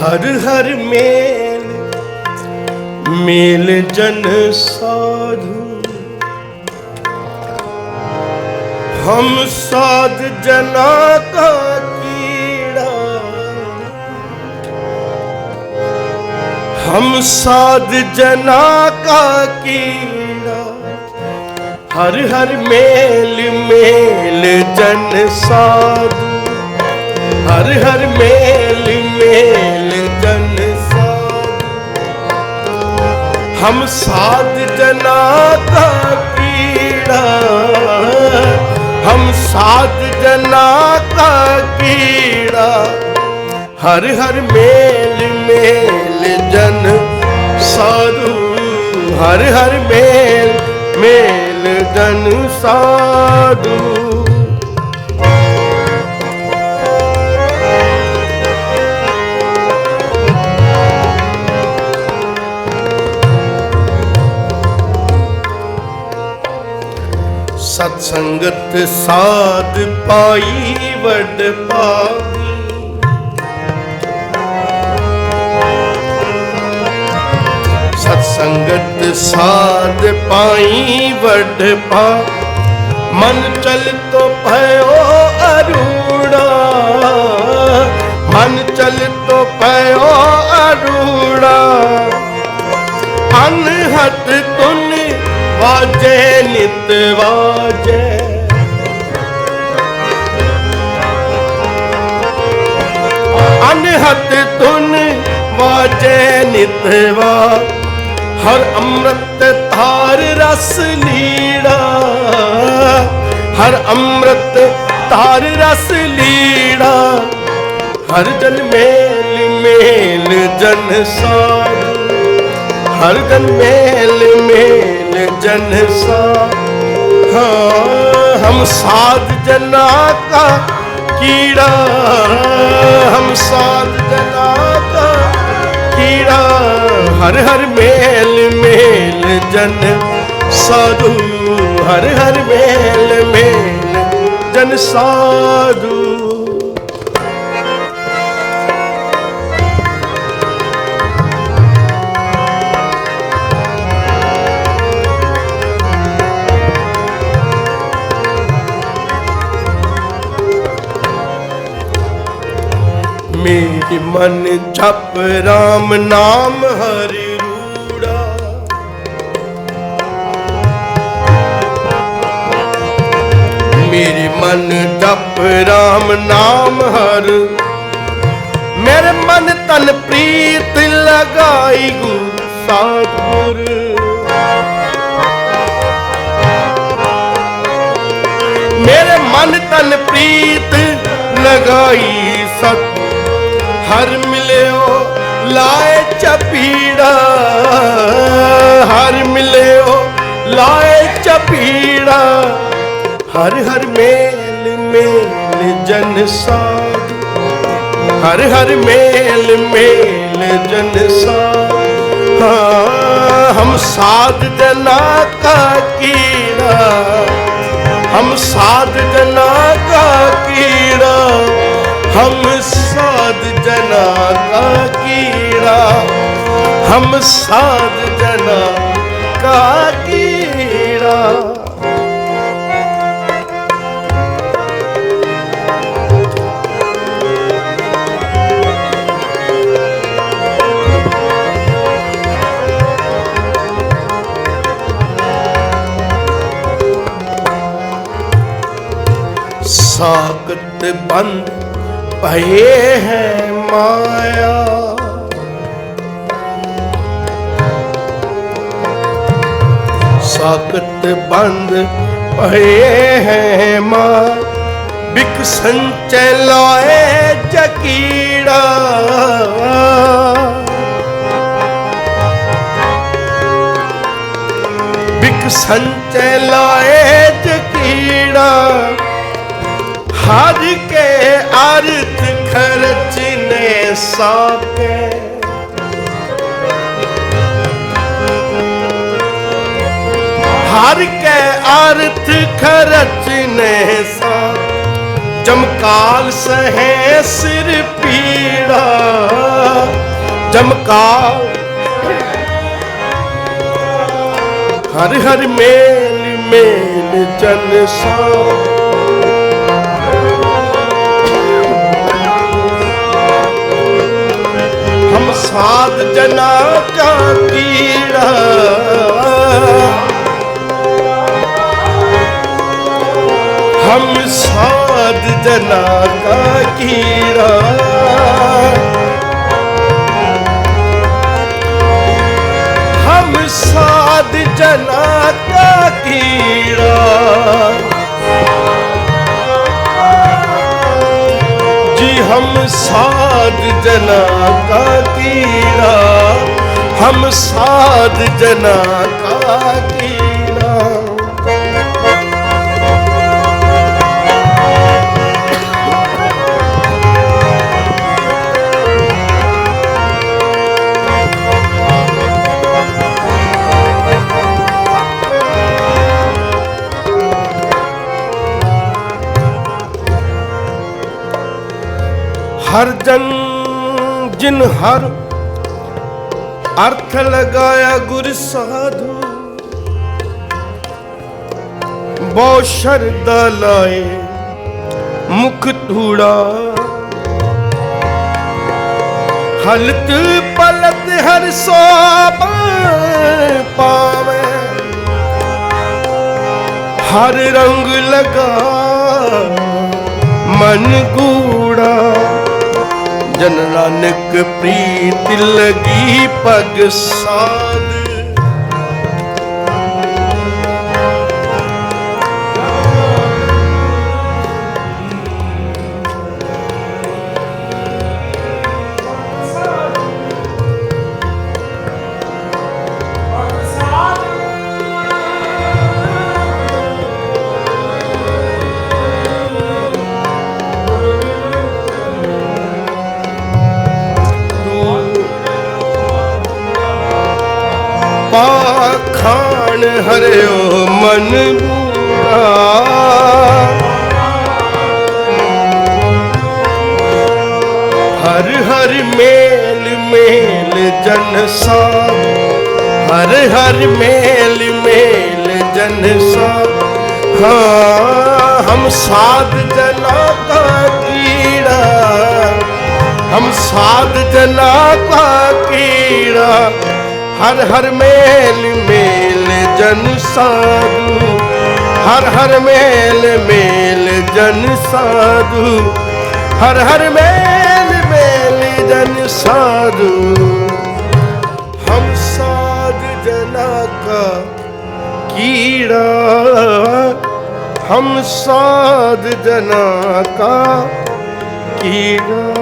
ਹਰ ਹਰ ਮੇਲ ਮੇਲ ਜਨ ਸਾਧੂ। ਹਮ ਸਾਧ ਜਨਾ ਕਾ ਕੀੜਾ। ਹਮ ਸਾਧ ਜਨਾ ਕਾ ਕੀੜਾ। ਹਰ ਹਰ ਮੇਲ ਮੇਲ ਜਨ ਸਾਧੂ। ਹਰ ਹਰ ਮੇਲ हम साध जना का कीड़ा हम साध जना का कीड़ा हर हर मेल मेल जन साधु हर हर मेल मेल जन साधु ਸੰਗਤ ਸਾਧ ਪਾਈ ਵੱਡ ਪਾਗੀ ਸਤ ਸੰਗਤ ਸਾਧ ਪਾਈ ਵੱਡ ਪਾ ਮਨ ਚਲ ਤੋ ਭਇਓ ਅਰੂੜਾ ਮਨ ਚਲ ਤੋ ਭਇਓ ਵਾਜੇ, ਨਿਤ ਵਾਜੇ। ਅਨਹਤ ਤੁਨ ਵਾਜੇ, ਨਿਤ ਵਾ। ਹਰ ਅੰਮ੍ਰਿਤ ਧਾਰ ਰਸ ਲੀੜਾ। ਹਰ ਅੰਮ੍ਰਿਤ ਧਾਰ ਰਸ ਲੀੜਾ। ਹਰ ਜਨ ਮੇਲ ਮੇਲ ਜਨ ਸਾਧ ਹਰ ਜਨ ਮੇਲ ਮੇਲ ਜਨ ਸਾ। ਹਾਂ, ਹਮ ਸਾਧ ਜਨਾ ਕਾ ਕੀੜਾ। ਹਮ ਸਾਧ ਜਨਾ ਕਾ ਕੀੜਾ। ਹਰ ਹਰ ਮੇਲ ਮੇਲ ਜਨ ਸਾਧੂ। ਹਰ ਹਰ ਮੇਲ ਮੇਲ ਜਨ ਸਾਧੂ। ਮੇਰੀ ਮਨ ਜਪ RAM ਨਾਮ ਹਰਿ ਰੂੜਾ। ਮੇਰੀ ਮਨ ਜਪ RAM ਨਾਮ ਹਰ। ਮੇਰੇ ਮਨ ਤਨ ਪ੍ਰੀਤ ਲਗਾਈ ਗੁਰ ਸਾਧੁਰ ਮੇਰੇ ਮਨ ਤਨ ਪ੍ਰੀਤ ਲਗਾਈ ਸਤ ਹਰ ਮਿਲਿਓ, ਲਾਏ ਚਪੀੜਾ ਹਰ ਮਿਲਿਓ, ਲਾਏ ਚਪੀੜਾ ਹਰ ਹਰ ਮੇਲ ਮੇਲ ਜਨ ਸਾਧ। ਹਰ ਹਰ ਮੇਲ ਮੇਲ ਜਨ ਸਾਧ। ਹਮ ਸਾਧ ਜਨਾ ਕਾ ਕੀੜਾ। ਹਮ ਸਾਧ ਜਨਾ ਕਾ ਕੀੜਾ। ਹਮ ਸਾਧ जना का कीड़ा हम साध जना का कीड़ा ਸਾਕਤ ਬੰਦ ਭਏ ਹੈ ਮਾਇਆ। ਸਾਕਤ ਬੰਦ ਭਏ ਹੈ ਮਾਂ ਬਿਕ ਸੰਚੈ ਲਾਏ ਜਕੀੜਾ ਬਿਕ ਸੰਚੈ ਲਾਏ ਜਕੀੜਾ ਹਰ ਕੇ ਅਰਥ ਸਾਕੇ ਹਰ ਕੇ ਅਰਥ ਖਰਚ ਨੇ ਸਾ ਜਮਕਾਲ ਸਹੈ ਸਿਰ ਪੀੜਾ ਜਮਕਾਲ ਹਰ ਹਰ ਮੇਲ ਮੇਲ ਜਨ ਸਾ ਮਰਨਾ ਕਾ ਕੀੜਾ ਹਮ ਸਾਧ ਜਨਾ ਕਾ ਕੀੜਾ ਹਮ ਸਾਧ ਜਨਾ ਕਾ ਕੀੜਾ कीड़ा जी हम साध जना का कीड़ा हम साध जना का कीड़ा ਹਰ ਜਨ ਜਿਨ ਹਰ ਅਰਥ ਲਗਾਇਆ ਗੁਰ ਸਾਧੂ। ਬਹੁ ਸ਼ਰਦਾ ਲਾਏ ਮੁਖ ਧੂੜਾ। ਹਲਤ ਪਲਤ ਹਰ ਸੋਪ ਪਾਵੇ। ਹਰ ਰੰਗ ਲਗਾ ਮਨ ਗੂੜਾ। ਜਨ ਨਾਨਕ ਪ੍ਰੀਤ ਲਗੀ ਪਗ ਸਾਧ ਖਾਣ ਹਰਿਓ ਮਨ ਬੂਆ। ਹਰ ਹਰ ਮੇਲ ਮੇਲ ਜਨ ਸਾਧ ਹਰ ਹਰ ਮੇਲ ਮੇਲ ਜਨ ਸਾਧ ਹਮ ਸਾਧ ਜਨਾ ਕਾ ਕੀੜਾ। ਹਮ ਸਾਧ ਜਨਾ ਕਾ ਹਰ ਹਰ ਮੇਲ ਮੇਲ ਜਨ ਸਾਧੂ। ਹਰ ਹਰ ਮੇਲ ਮੇਲ ਜਨ ਸਾਧੂ। ਹਰ ਹਰ ਮੇਲ ਮੇਲ ਜਨ ਸਾਧੂ। ਹਮ ਸਾਧ ਜਨਾ ਕਾ ਕੀੜਾ। ਹਮ ਸਾਧ ਜਨਾ ਕਾ ਕੀੜਾ।